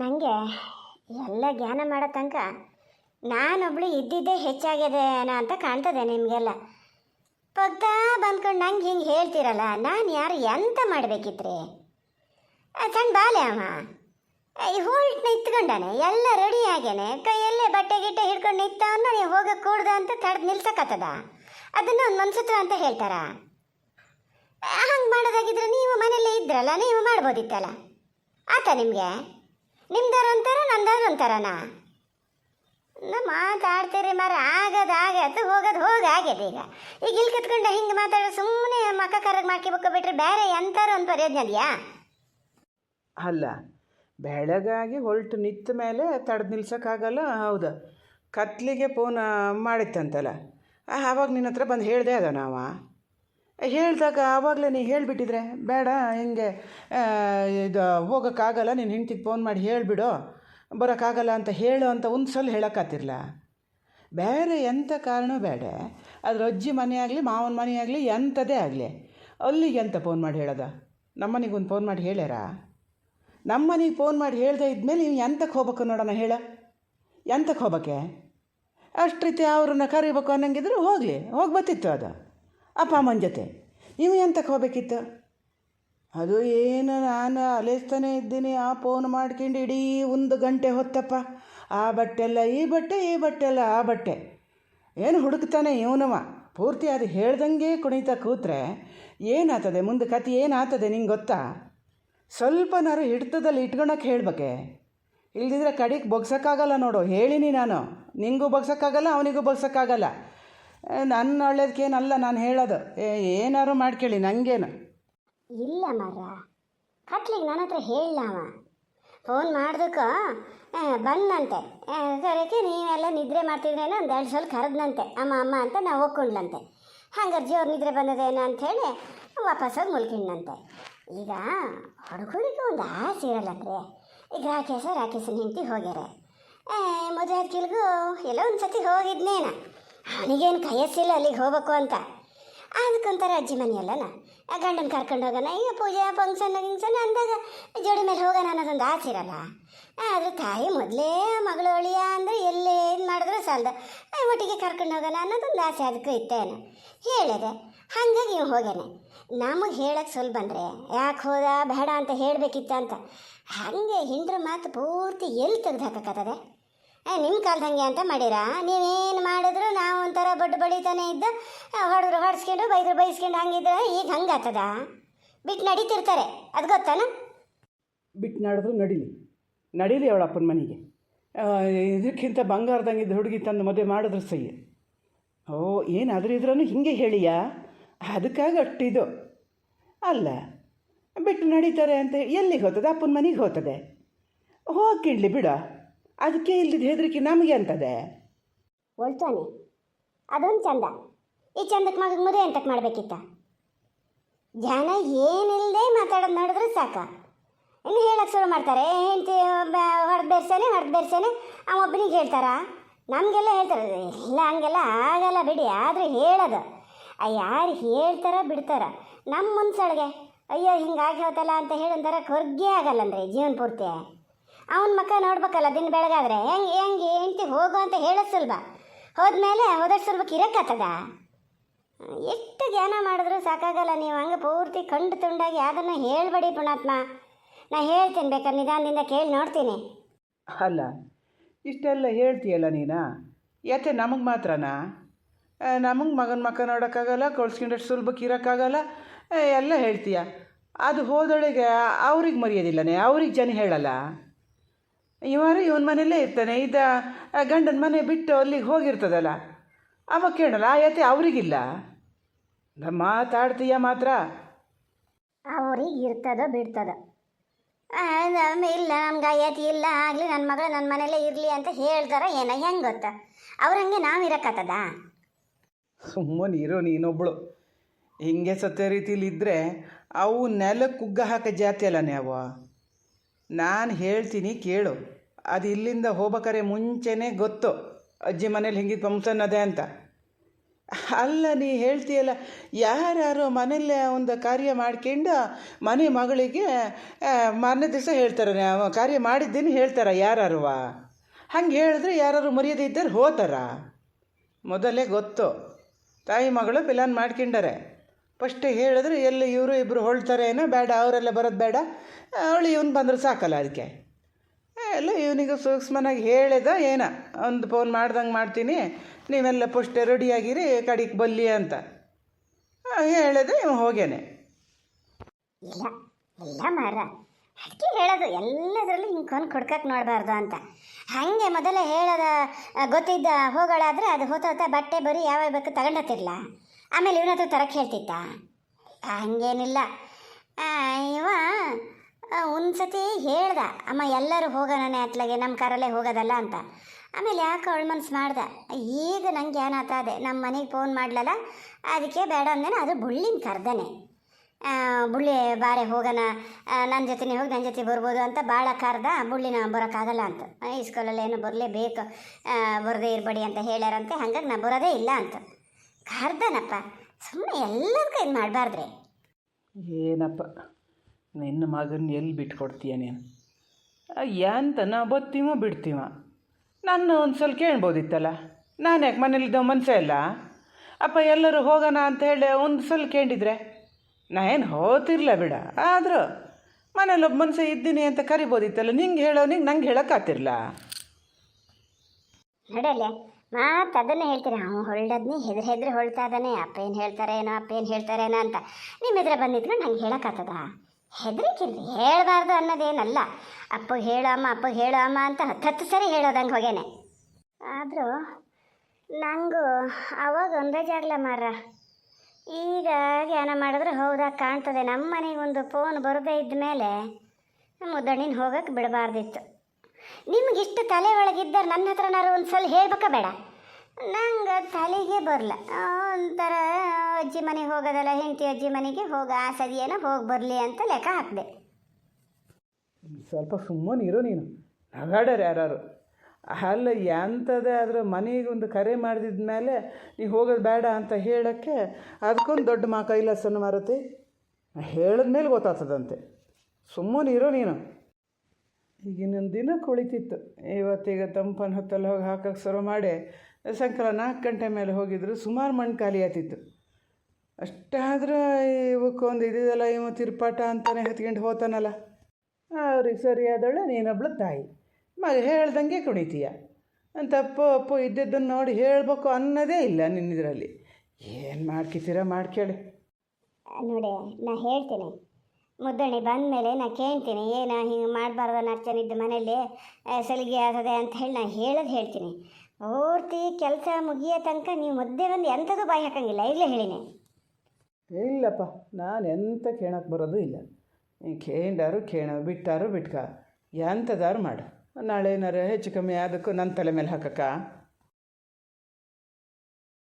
ನನಗೆ ಎಲ್ಲ ಜ್ಞಾನ ಮಾಡೋ ತನಕ ನಾನೊಬ್ಳು ಇದ್ದಿದ್ದೇ ಹೆಚ್ಚಾಗಿದೆ ಏನೋ ಅಂತ ಕಾಣ್ತದೆ ನಿಮಗೆಲ್ಲ. ಪಕ್ತಾ ಬಂದ್ಕೊಂಡು ನಂಗೆ ಹಿಂಗೆ ಹೇಳ್ತೀರಲ್ಲ, ನಾನು ಯಾರು ಎಂತ ಮಾಡಬೇಕಿತ್ರಿ? ಸಣ್ಣ ಬಾಲೆ ಅಮ್ಮ ಈ ಹೋಲ್ಟ್ ನಿಂತ್ಕೊಂಡಾನೆ ಎಲ್ಲ ರೆಡಿ ಆಗ್ಯಾನೆ, ಕೈಯಲ್ಲೇ ಬಟ್ಟೆ ಗಿಟ್ಟೆ ಹಿಡ್ಕೊಂಡು ನಿಂತವನ್ನ ನೀವು ಹೋಗಕ್ಕೆ ಕೂಡ್ದ ಅಂತ ತಡೆದು ನಿಲ್ಸಕತ್ತದ? ಅದನ್ನ ಒಂದು ಮನ್ಸತ್ವ ಅಂತ ಹೇಳ್ತಾರ? ಹಂಗೆ ಮಾಡೋದಾಗಿದ್ರೆ ನೀವು ಮನೇಲಿ ಇದ್ರಲ್ಲ, ನೀವು ಮಾಡ್ಬೋದಿತ್ತಲ್ಲ? ಆತ ನಿಮಗೆ? ನಿಮ್ದಾರು ಅಂತಾರ ನಂದಾರು ಅಂತಾರನ ನಾ ಮಾತಾಡ್ತೀರಿ ಮರ ಆಗದ ಅದು ಹೋಗೋದು ಹೋಗ ಆಗ್ಯದ ಈಗ. ಈಗ ಇಲ್ಲಿ ಕತ್ಕೊಂಡು ಹಿಂಗೆ ಮಾತಾಡೋ ಸುಮ್ಮನೆ ಮಕ್ಕ ಕರಗ್ ಮಾಡ್ಕೊಬೇಕು ಬಿಟ್ರೆ ಬೇರೆ ಎಂತಾರು ಅಂತ ಪ್ರಯೋಜನ ಅಲ್ಲ, ಬೆಳಗಾಗಿ ಹೊರಟು ನಿಂತ ಮೇಲೆ ತಡೆದು ನಿಲ್ಸೋಕ್ಕಾಗಲ್ಲ ಹೌದು. ಕತ್ಲಿಗೆ ಫೋನ್ ಮಾಡಿತ್ತಂತಲ್ಲ. ಆವಾಗ ನಿನ್ನ ಹತ್ರ ಬಂದು ಹೇಳಿದೆ ಅದ ನಾವ. ಹೇಳಿದಾಗ ಆವಾಗಲೇ ನೀ ಹೇಳಿಬಿಟ್ಟಿದ್ರೆ, ಬೇಡ, ಹಿಂಗೆ ಇದು ಹೋಗೋಕ್ಕಾಗಲ್ಲ, ನೀನು ಹೆಂಡ್ತಿಗೆ ಫೋನ್ ಮಾಡಿ ಹೇಳಿಬಿಡು, ಬರೋಕ್ಕಾಗಲ್ಲ ಅಂತ ಹೇಳು ಅಂತ ಒಂದು ಸಲ ಹೇಳೋಕ್ಕಾತಿರ್ಲ. ಬೇರೆ ಎಂಥ ಕಾರಣ ಬೇಡ. ಅದ್ರ ಅಜ್ಜಿ ಮನೆ ಮಾವನ ಮನೆ ಆಗಲಿ ಎಂಥದೇ ಆಗಲಿ. ಅಲ್ಲಿಗೆ ಎಂತ ಫೋನ್ ಮಾಡಿ ಹೇಳೋದು? ನಮ್ಮನಿಗೆ ಒಂದು ಫೋನ್ ಮಾಡಿ ಹೇಳ್ಯಾರ? ನಮ್ಮನಿಗೆ ಫೋನ್ ಮಾಡಿ ಹೇಳ್ದೆ ಇದ್ಮೇಲೆ ನೀವು ಎಂತಕ್ಕೆ ಹೋಗ್ಬೇಕು ನೋಡೋಣ ಹೇಳ. ಎಂತಕ್ಕೆ ಹೋಗ್ಬೇಕೆ? ಅಷ್ಟು ರೀತಿ ಅವ್ರನ್ನ ಕರಿಬೇಕು ಅನ್ನಂಗಿದ್ರೆ ಹೋಗಲಿ, ಹೋಗಿ ಬತ್ತಿತ್ತು ಅದು. ಅಪ್ಪ ಅಮ್ಮನ ಜೊತೆ. ನೀವು ಎಂತಕ್ಕೆ ಹೋಗ್ಬೇಕಿತ್ತು? ಅದು ಏನು, ನಾನು ಅಲೆಸ್ತಾನೆ ಇದ್ದೀನಿ. ಆ ಫೋನ್ ಮಾಡ್ಕೊಂಡು ಇಡೀ ಒಂದು ಗಂಟೆ ಹೊತ್ತಪ್ಪ. ಆ ಬಟ್ಟೆ ಎಲ್ಲ ಈ ಬಟ್ಟೆ ಈ ಬಟ್ಟೆ ಎಲ್ಲ, ಆ ಬಟ್ಟೆ. ಏನು ಹುಡುಕ್ತಾನೆ ಇವನವ. ಪೂರ್ತಿ ಅದು ಹೇಳ್ದಂಗೆ ಕುಣಿತಾ ಕೂತ್ರೆ ಏನಾಗ್ತದೆ? ಮುಂದೆ ಕತೆ ಏನಾಗ್ತದೆ ನಿಂಗೆ ಗೊತ್ತಾ? ಸ್ವಲ್ಪನಾರು ಹಿಡ್ತದಲ್ಲಿ ಇಟ್ಕೊಳಕ್ಕೆ ಹೇಳ್ಬೇಕೆ? ಇಲ್ದಿದ್ರೆ ಕಡೆಗೆ ಬಗ್ಸೋಕ್ಕಾಗಲ್ಲ ನೋಡು. ಹೇಳಿನಿ ನಾನು. ನಿಂಗೂ ಬಗ್ಸೋಕ್ಕಾಗಲ್ಲ, ಅವನಿಗೂ ಬಗ್ಸೋಕ್ಕಾಗಲ್ಲ. ನನ್ನ ಒಳ್ಳೇದಕ್ಕೇನಲ್ಲ ನಾನು ಹೇಳೋದು. ಏ, ಏನಾರು ಮಾಡ್ಕೊಳ್ಳಿ ನನಗೇನು ಇಲ್ಲ ಮರ ಕತ್ಲಿಗೆ ನನ್ನ ಹತ್ರ ಹೇಳವ ಫೋನ್ ಮಾಡ್ದಕ್ಕೋ ಬಂದಂತೆ ಕರೆಕೆ ನೀವೆಲ್ಲ ನಿದ್ರೆ ಮಾಡ್ತಿದ್ರೆ ಒಂದು ಎರಡು ಸಲ ಕರೆದ್ನಂತೆ. ಅಮ್ಮ ಅಮ್ಮ ಅಂತ ನಾವು ಹೋಗ್ಕೊಂಡ್ಲಂತೆ ಹಂಗಾರೆ ಜೋರು ನಿದ್ರೆ ಬಂದದೇನೋ ಅಂಥೇಳಿ ಹೋಗಿ ಮುಲ್ಕಿಂಡಂತೆ ಈಗ ಹುಡುಗರಿಗೆ ಒಂದು ಆಸೆ ಇರಲ್ಲಂದ್ರೆ ಈಗ ರಾಕೇಶ, ರಾಕೇಶನ ಹೆಂಡತಿ ಹೋಗ್ಯಾರ. ಮದುವೆ ಕಿಲ್ಗೂ ಎಲ್ಲೋ ಒಂದು ಸತಿ ಹೋಗಿದ್ನೇನ. ಅವನಿಗೇನು ಕೈಯಸ್ಸಿಲ್ಲ ಅಲ್ಲಿಗೆ ಹೋಗ್ಬೇಕು ಅಂತ. ಅದಕ್ಕಂತಾರ ಅಜ್ಜಿ ಮನೆಯಲ್ಲನ ಗಂಡನ ಕರ್ಕೊಂಡು ಹೋಗೋಣ. ಈಗ ಪೂಜೆ ಫಂಕ್ಷನ್ ಗಿಂಕ್ಷನ್ ಅಂದಾಗ ಜೋಡಿ ಮೇಲೆ ಹೋಗೋಣ ಅನ್ನೋದೊಂದು ಆಸೆ ಇರಲ್ಲ. ಆದ್ರೆ ತಾಯಿ ಮೊದಲೇ ಮಗಳು ಅಳಿಯ ಅಂದರೆ ಎಲ್ಲೇ ಏನು ಮಾಡಿದ್ರು ಸಾಲದ. ಒಟ್ಟಿಗೆ ಕರ್ಕೊಂಡು ಹೋಗೋಣ ಅನ್ನೋದೊಂದು ಆಸೆ ಅದಕ್ಕೂ ಇತ್ತೇನು. ಹೇಳಿದೆ. ಹಾಗಾಗಿ ಇವ್ ಹೋಗ್ಯಾನೆ. ನಮಗೆ ಹೇಳಕ್ಕೆ ಸ್ವಲ್ಪ ಬಂದರೆ ಯಾಕೆ ಹೋದ? ಬೇಡ ಅಂತ ಹೇಳಬೇಕಿತ್ತ ಅಂತ. ಹಾಗೆ ಹಿಂಡ್ರ ಮಾತು ಪೂರ್ತಿ ಎಲ್ಲಿ ತೆಗೆದು ಹಾಕಕ್ಕತ್ತದೆ ನಿಮ್ಮ ಕಾಲ್ದಂಗೆ ಅಂತ ಮಾಡ್ಯಾರ ನೀವೇನು ಮಾಡಿದ್ರು ನಾವು ಒಂಥರ ಬಡ್ಡು ಬಡಿತಾನೆ ಇದ್ದು ಹೊಡೆದ್ರು ಹೊಡ್ಸ್ಕೊಂಡು, ಬೈದ್ರು ಬೈಸ್ಕೊಂಡು ಹಂಗಿದ್ರೆ ಈಗ ಹಂಗಾತದ ಬಿಟ್ಟು ನಡೀತಿರ್ತಾರೆ, ಅದು ಗೊತ್ತಾನ? ಬಿಟ್ಟು ನಡೆದ್ರು ನಡೀಲಿ. ನಡೀಲಿ ಅವಳ ಅಪ್ಪನ ಮನೆಗೆ. ಇದಕ್ಕಿಂತ ಬಂಗಾರದಂಗಿದ್ದ ಹುಡುಗಿ ತಂದು ಮದುವೆ ಮಾಡಿದ್ರು ಸೈ ಓ, ಏನಾದರೂ ಇದ್ರೂ ಹಿಂಗೆ ಹೇಳಿಯಾ? ಅದಕ್ಕಾಗಿ ಅಷ್ಟಿದು. ಅಲ್ಲ ಬಿಟ್ಟು ನಡೀತಾರೆ ಅಂತ ಎಲ್ಲಿಗೆ ಹೋಗ್ತದೆ ಅಪ್ಪನ ಮನೆಗೆ ಹೋಗ್ತದೆ ಹೋಗಿಡ್ಲಿ ಬಿಡ. ಅದಕ್ಕೆ ಇಲ್ದಿದ್ದು ಹೆದರಿಕೆ ನಮಗೆ ಅಂತದೆ? ಒಳ್ತಾನೆ ಅದೊಂದು ಚಂದ. ಈ ಚಂದಕ್ಕೆ ಮಗ ಮದುವೆ ಅಂತಕ್ಕೆ ಮಾಡಬೇಕಿತ್ತ? ಜನ ಏನಿಲ್ಲದೆ ಮಾತಾಡೋದು ನೋಡಿದ್ರೆ ಸಾಕ. ಇನ್ನು ಹೇಳಕ್ಕೆ ಶುರು ಮಾಡ್ತಾರೆ. ಹೆಂಡತಿ ಹೊಡೆದು ಬೇರ್ಸಾನೆ ಹೊಡೆದು ಬೇರ್ಸಾನೆ ಆ ಒಬ್ಬನಿಗೆ ಹೇಳ್ತಾರ? ನಮಗೆಲ್ಲ ಹೇಳ್ತಾರೆ. ಇಲ್ಲ, ಹಂಗೆಲ್ಲ ಆಗಲ್ಲ ಬಿಡಿ. ಆದರೂ ಹೇಳೋದು. ಯಾರು ಹೇಳ್ತಾರ ಬಿಡ್ತಾರ. ನಮ್ಮ ಮನ್ಸೊಳಗೆ. ಅಯ್ಯೋ ಹಿಂಗಾಗಿ ಹೋತಲ್ಲ ಅಂತ ಹೇಳಿ ಒಂಥರ ಕೊರ್ಗೆ ಅಂದ್ರೆ ಜೀವನ ಪೂರ್ತಿ. ಅವನ ಮಕ್ಕ ನೋಡ್ಬೇಕಲ್ಲ ದಿನ ಬೆಳಗಾದ್ರೆ? ಹೆಂಗೆ ಹೆಂಗೆ ಹೆಂಡ್ತಿ ಹೋಗು ಅಂತ ಹೇಳೋ ಸುಲಭ ಹೋದ್ಮೇಲೆ ಹೋದಷ್ಟು ಸುಲಭ ಎಷ್ಟು ಜ್ಞಾನ ಮಾಡಿದ್ರು ಸಾಕಾಗಲ್ಲ, ನೀವು ಹಂಗೆ ಪೂರ್ತಿ ಕಂಡು ತುಂಡಾಗಿ ಅದನ್ನು ಹೇಳ್ಬೇಡಿ ಪುಣಾತ್ಮ ನಾ ಹೇಳ್ತೀನಿ ಬೇಕಾದ್ರೆ ನಿಧಾನದಿಂದ ಕೇಳಿ ನೋಡ್ತೀನಿ. ಅಲ್ಲ, ಇಷ್ಟೆಲ್ಲ ಹೇಳ್ತೀಯಲ್ಲ ನೀನು? ಯಾಕೆ ನಮಗೆ ಮಾತ್ರನಾ? ನಮಗೆ ಮಗನ ಮಕ್ಕ ನೋಡೋಕ್ಕಾಗಲ್ಲ ಕಳ್ಸ್ಕೊಂಡಷ್ಟು ಸುಲಭಕ್ಕೆ ಇರೋಕ್ಕಾಗಲ್ಲ ಎಲ್ಲ ಹೇಳ್ತೀಯ. ಅದು ಹೋದೊಳಗೆ ಅವ್ರಿಗೆ ಮರೆಯೋದಿಲ್ಲನೇ, ಅವ್ರಿಗೆ ಜನ ಹೇಳಲ್ಲ? ಇವರು ಇವನ ಮನೆಯಲ್ಲೇ ಇರ್ತಾನೆ. ಇದ್ದ ಗಂಡನ ಮನೆ ಬಿಟ್ಟು ಅಲ್ಲಿಗೆ ಹೋಗಿರ್ತದಲ್ಲ? ಅವ ಕೇಳಲ್ಲ ಆ ಯತೆ ಅವರಿಗಿಲ್ಲ? ಮಾತಾಡ್ತೀಯ ಮಾತ್ರ? ಅವ್ರಿಗೆ ಇರ್ತದೋ ಬಿಡ್ತದೋ ಇಲ್ಲ ನಮ್ಗೆ ಆಯತಿ ಇಲ್ಲ ಆಗಲಿ ನನ್ನ ಮಗಳು ನನ್ನ ಮನೇಲೇ ಇರಲಿ ಅಂತ ಹೇಳ್ತಾರ ಏನೋ ಹೆಂಗೆ ಗೊತ್ತಾ? ಅವ್ರಂಗೆ ನಾವು ಇರಕ್ಕತ್ತದ ಸುಮ್ಮನೆ ಇರೋ ನೀನೊಬ್ಳು. ಹಿಂಗೆ ಸತ್ಯ ರೀತಿಲಿ ಇದ್ದರೆ ಅವು ನೆಲಕ್ಕೆ ಕುಗ್ಗ ಹಾಕೋ ಜಾತಿ ಅಲ್ಲನೇ ನಾವು ನಾನು ಹೇಳ್ತೀನಿ ಕೇಳು. ಅದು ಇಲ್ಲಿಂದ ಹೋಗ್ಬೇಕಾರೆ ಮುಂಚೆನೇ ಗೊತ್ತು. ಅಜ್ಜಿ ಮನೇಲಿ ಹಿಂಗಿದ್ದು ಫಂಕ್ಷನ್ ಅದೇ ಅಂತ. ಅಲ್ಲ, ನೀ ಹೇಳ್ತೀಯಲ್ಲ, ಯಾರ್ಯಾರು ಮನೆಯಲ್ಲೇ ಒಂದು ಕಾರ್ಯ ಮಾಡ್ಕೊಂಡು ಮನೆ ಮಗಳಿಗೆ ಮಾರನೇ ದಿವಸ ಹೇಳ್ತಾರೆ ಕಾರ್ಯ ಮಾಡಿದ್ದೀನಿ ಹೇಳ್ತಾರ ಯಾರವ ಹಂಗೆ ಹೇಳಿದ್ರೆ ಯಾರು ಮರ್ಯಾದೆ ಇದ್ದರೆ ಹೋತಾರ. ಮೊದಲೇ ಗೊತ್ತು. ತಾಯಿ ಮಗಳು ಪಿಲಾನ್ ಮಾಡ್ಕೊಂಡಾರೆ. ಫಸ್ಟ್ ಹೇಳಿದ್ರೆ ಎಲ್ಲಿ ಇವರು ಇಬ್ಬರು ಹೊಳ್ತಾರೆ ಏನೋ ಬೇಡ, ಅವರೆಲ್ಲ ಬರೋದು ಬೇಡ. ಅವಳು ಇವನು ಬಂದ್ರೆ ಸಾಕಲ್ಲ ಅದಕ್ಕೆ. ಎಲ್ಲ ಇವನಿಗೆ ಸೂಕ್ಷ್ಮನಾಗಿ ಹೇಳಿದ, ಏನ, ಒಂದು ಫೋನ್ ಮಾಡ್ದಂಗೆ ಮಾಡ್ತೀನಿ, ನೀವೆಲ್ಲ ಪುಷ್ಟ ರೆಡಿಯಾಗಿರಿ, ಕಡಿಗೆ ಬಲ್ಲಿ ಅಂತ. ಹೇಳಿದೆ ಇವ ಹೋಗ್ಯಾನೆ. ಇಲ್ಲ ಇಲ್ಲ ಮಾರ ಅದಕ್ಕೆ ಹೇಳೋದು ಎಲ್ಲದರಲ್ಲಿ ಹಿಂಗೆ ಕಣ್ ಕೊಡ್ಕಕ್ಕೆ ನೋಡಬಾರ್ದು ಅಂತ. ಹಾಗೆ ಮೊದಲೇ ಹೇಳೋದ ಗೊತ್ತಿದ್ದ ಹೋಗಳಾದ್ರೆ ಅದು ಹೋತ ಹೋತ ಬಟ್ಟೆ ಬರೀ ಯಾವಾಗ ಬೇಕು ತಗೊಂಡತ್ತಿರ್ಲ. ಆಮೇಲೆ ಇವನತ್ರ ತರಕ್ಕೆ ಹೇಳ್ತಿತ್ತ? ಹಂಗೇನಿಲ್ಲ. ಇವ ಒಂದ್ ಸತಿ ಹೇಳ್ದ, ಅಮ್ಮ, ಎಲ್ಲರೂ ಹೋಗೋಣ ಅತ್ಲಾಗೆ ನಮ್ಮ ಕಾರಲ್ಲೇ ಹೋಗೋದಲ್ಲ ಅಂತ. ಆಮೇಲೆ ಯಾಕೆ ಅವಳು ಮನ್ಸು ಮಾಡ್ದ, ಈಗ ನಂಗೆ ಏನಾತಾದೆ ನಮ್ಮ ಮನೆಗೆ ಫೋನ್ ಮಾಡಲಲ್ಲ ಅದಕ್ಕೆ ಬೇಡ ಅಂದೇನೆ ಅದು ಬುಳ್ಳಿನ ಕರ್ದನೆ. ಬುಳ್ಳಿ ಬಾರೆ ಹೋಗೋಣ ನನ್ನ ಜೊತೆನೇ ಹೋಗಿ ನನ್ನ ಜೊತೆ ಬರ್ಬೋದು ಅಂತ ಭಾಳ ಕರ್ದ, ಬುಳ್ಳಿನ ಬರೋಕ್ಕಾಗಲ್ಲ ಅಂತ. ಈ ಸ್ಕೂಲಲ್ಲಿ ಏನು ಬರಲೇಬೇಕು ಬರದೇ ಇರಬೇಡಿ ಅಂತ ಹೇಳ್ಯಾರಂತೆ, ಹಂಗಾಗಿ ನಾ ಬರೋದೇ ಇಲ್ಲ ಅಂತ. ಕರ್ದನಪ್ಪ ಸುಮ್ಮನೆ ಎಲ್ಲರಿಗೂ ಇದು ಮಾಡಬಾರ್ದ್ರಿ. ಏನಪ್ಪ? ನಿನ್ನ ಮಗನ ಎಲ್ಲಿ ಬಿಟ್ಕೊಡ್ತೀಯ ನೀನು? ಯಾಂತ ನಾ ಬತ್ತೀವ ಬಿಡ್ತೀವ. ನನ್ನ ಒಂದು ಸಲ ಕೇಳ್ಬೋದಿತ್ತಲ್ಲ? ನಾನು ಯಾಕೆ ಮನೇಲಿದ್ದ ಮನಸ್ಸೇ ಇಲ್ಲ? ಅಪ್ಪ, ಎಲ್ಲರೂ ಹೋಗೋಣ ಅಂತ ಹೇಳಿ ಒಂದು ಸಲ ಕೇಳಿದ್ರೆ, ನಾ ಏನು ಹೋತಿರ್ಲ ಬಿಡ. ಆದರೂ ಮನೇಲಿ ಒಬ್ಬ ಮನಸ್ಸೇ ಇದ್ದೀನಿ ಅಂತ ಕರಿಬೋದಿತ್ತಲ್ಲ? ನಿಂಗೆ ಹೇಳೋನಿಗೆ ನಂಗೆ ಹೇಳೋಕ್ಕಾತಿರ್ಲ ನೋಡಲೆ, ಮಾತು ಅದನ್ನೇ ಹೇಳ್ತೀರಿ ಅವ್ನು ಹೊಳ್ದದ್ನಿ ಹೆದ್ರ ಹೆದ್ರಿ ಹೊಳ್ತಾ ಇದ್ದಾನೆ ಅಪ್ಪ ಏನು ಹೇಳ್ತಾರೆ ಏನೋ ಅಪ್ಪ ಏನು ಹೇಳ್ತಾರೇನೋ ಅಂತ. ನಿಮ್ಮ ಎದುರ ಬಂದಿದ್ರು ನಂಗೆ ಹೇಳೋಕ್ಕಾಗ್ತದ ಹೆದರಿಕಿಲ್ರಿ ಹೇಳಬಾರ್ದು ಅನ್ನೋದೇನಲ್ಲ. ಅಪ್ಪ ಹೇಳಮ್ಮ ಅಪ್ಪ ಹೇಳಮ್ಮ ಅಂತ ಹತ್ತು ಸರಿ ಹೇಳೋದಂಗೆ ಹೋಗೇನೆ. ಆದರೂ ನನಗೂ ಅವಾಗ ಒಂದೇ ಜಾಗಲ ಮಾರ ಈಗ ಜ್ಞಾನ ಮಾಡಿದ್ರೆ ಹೌದಾ ಕಾಣ್ತದೆ. ನಮ್ಮ ಒಂದು ಫೋನ್ ಬರದೇ ಇದ್ದ ಮೇಲೆ ಮುದ್ದಣ್ಣಿನ ಹೋಗಕ್ಕೆ ಬಿಡಬಾರ್ದಿತ್ತು. ನಿಮಗಿಷ್ಟು ತಲೆ ಒಳಗಿದ್ದರೆ ನನ್ನ ಹತ್ರನಾರು ಒಂದು ಸಲ ಹೇಳ್ಬೇಕಾ ಬೇಡ? ನಂಗೆ ತಲೆಗೆ ಬರಲ್ಲ ಒಂಥರ ಅಜ್ಜಿ ಮನೆಗೆ ಹೋಗೋದಲ್ಲ, ಹೆಂಡತಿ ಅಜ್ಜಿ ಮನೆಗೆ ಹೋಗ, ಆ ಸದಿಯೇನೋ ಹೋಗಿ ಬರಲಿ ಅಂತ ಲೆಕ್ಕ ಹಾಕಿದೆ. ಸ್ವಲ್ಪ ಸುಮ್ಮನೆ ಇರೋ ನೀನು. ನಗಾಡ್ಯಾರ ಯಾರು ಅಲ್ಲ ಎಂಥದೇ ಆದ್ರೆ ಮನೆಗೆ ಒಂದು ಕರೆ ಮಾಡಿದ ಮೇಲೆ ನೀವು ಹೋಗೋದು ಬೇಡ ಅಂತ ಹೇಳೋಕ್ಕೆ ಅದಕ್ಕೊಂದು ದೊಡ್ಡ ಮಾ ಕೈಲಾಸನ ಮಾರುತಿ ಹೇಳಿದ ಮೇಲೆ ಗೊತ್ತಾಗ್ತದಂತೆ. ಸುಮ್ಮನೆ ಇರೋ ನೀನು. ಈಗಿನ ದಿನ ಕುಳಿತಿತ್ತು. ಇವತ್ತೀಗ ತಂಪನ ಹೊತ್ತಲ್ಲಿ ಹೋಗಿ ಹಾಕಕ್ಕೆ ಶುರು ಮಾಡಿ ಸಾಯಂಕಾಲ ನಾಲ್ಕು ಗಂಟೆ ಮೇಲೆ ಹೋಗಿದ್ರು. ಸುಮಾರು ಮಣ್ಣು ಖಾಲಿ ಆತಿತ್ತು ಅಷ್ಟಾದ್ರೆ ಇವಕ್ಕೊಂದು ಇದಿದೆಲ್ಲ ಇವ ತಿರ್ಪಾಟ ಅಂತಾನೆ ಹತ್ಕೊಂಡು ಹೋತಾನಲ್ಲ. ಅವ್ರಿಗೆ ಸರಿಯಾದಳೆ ನೀನೊಬ್ಳು ತಾಯಿ. ಮಗ ಹೇಳ್ದಂಗೆ ಕುಣಿತೀಯ. ಅಂತ ಅಪ್ಪು ಅಪ್ಪು ಇದ್ದಿದ್ದನ್ನು ನೋಡಿ ಹೇಳಬೇಕು ಅನ್ನೋದೇ ಇಲ್ಲ ನಿನ್ನಿದರಲ್ಲಿ. ಏನು ಮಾಡ್ಕಿತೀರ ಮಾಡ್ಕೇಳಿ. ನೋಡಿ ನಾ ಹೇಳ್ತೀನಿ. ಮುದ್ದಣಿ ಬಂದ ಮೇಲೆ ನಾ ಕೇಳ್ತೀನಿ ಏನು ಹಿಂಗೆ ಮಾಡಬಾರ್ದು ನರ್ಚನಿದ್ದ ಮನೇಲಿ ಆ, ಸಲಿಗೆ ಆಗ್ತದೆ ಅಂತ ಹೇಳಿ ನಾನು ಹೇಳೋದು ಹೇಳ್ತೀನಿ. ಪೂರ್ತಿ ಕೆಲಸ ಮುಗಿಯೋ ತನಕ ನೀವು ಮುದ್ದೆ ಬಂದು ಎಂಥದ್ದು ಬಾಯಿ ಹಾಕಂಗಿಲ್ಲ. ಈಗಲೇ ಹೇಳಿನಿ. ಇಲ್ಲಪ್ಪ, ನಾನು ಎಂಥ ಕೇಳಕ್ಕೆ ಬರೋದು ಇಲ್ಲ. ಕೇಂಡಾರು ಕೇಣ, ಬಿಟ್ಟಾರು ಬಿಟ್ಕ. ಎಂಥದಾರು ಮಾಡು. ನಾಳೆ ಏನಾರು ಹೆಚ್ಚು ಕಮ್ಮಿ ಅದಕ್ಕೂ ನನ್ನ ತಲೆ ಮೇಲೆ ಹಾಕಕ್ಕ.